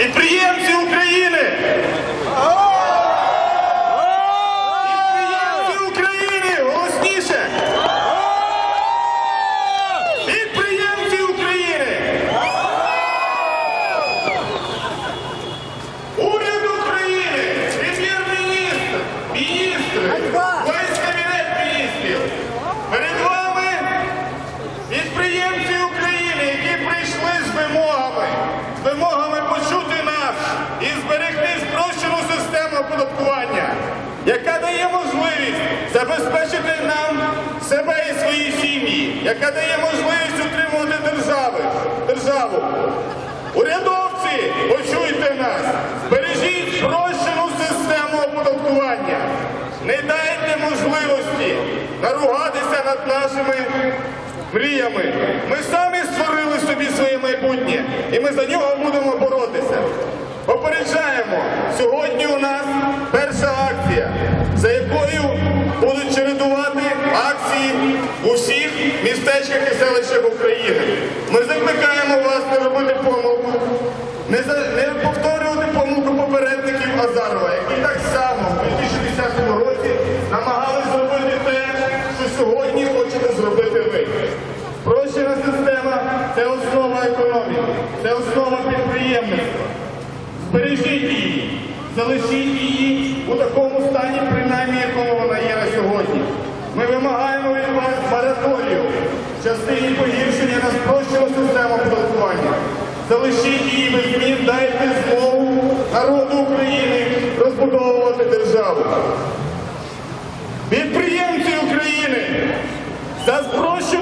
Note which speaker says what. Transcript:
Speaker 1: Підприємці України! Підприємці України! Голосніше! Підприємці України! Уряд України! Прем'єр-міністр! Міністри! Весь кабінет міністрів! Перед вами підприємці України, які прийшли з вимогами, з вимогами почути нас і зберегти спрощену систему оподаткування, яка дає можливість забезпечити нам себе і свої сім'ї, яка дає можливість утримувати держави, державу. Урядовці, почуйте нас, бережіть спрощену систему оподаткування. Не дайте можливості наругатися над нашими мріями. Ми самі створили собі своє майбутнє, і ми за нього будемо боротися. Попереджаємо, сьогодні у нас за якою будуть чередувати акції у всіх містечках і селищах України. Ми закликаємо вас не робити помилку, не, повторювати помилку попередників Азарова, які так само в 2010 році намагались зробити те, що сьогодні хочете зробити ви. Спрощена система це основа економіки, це основа підприємництва. Збережіть її, залишіть її у такому стані, принаймні якому вона є на сьогодні. Ми вимагаємо від вас мораторію в частині погіршення на спрощену систему оподаткування. Залишіть її без змін, дайте змогу народу України розбудовувати державу. Підприємці України за систему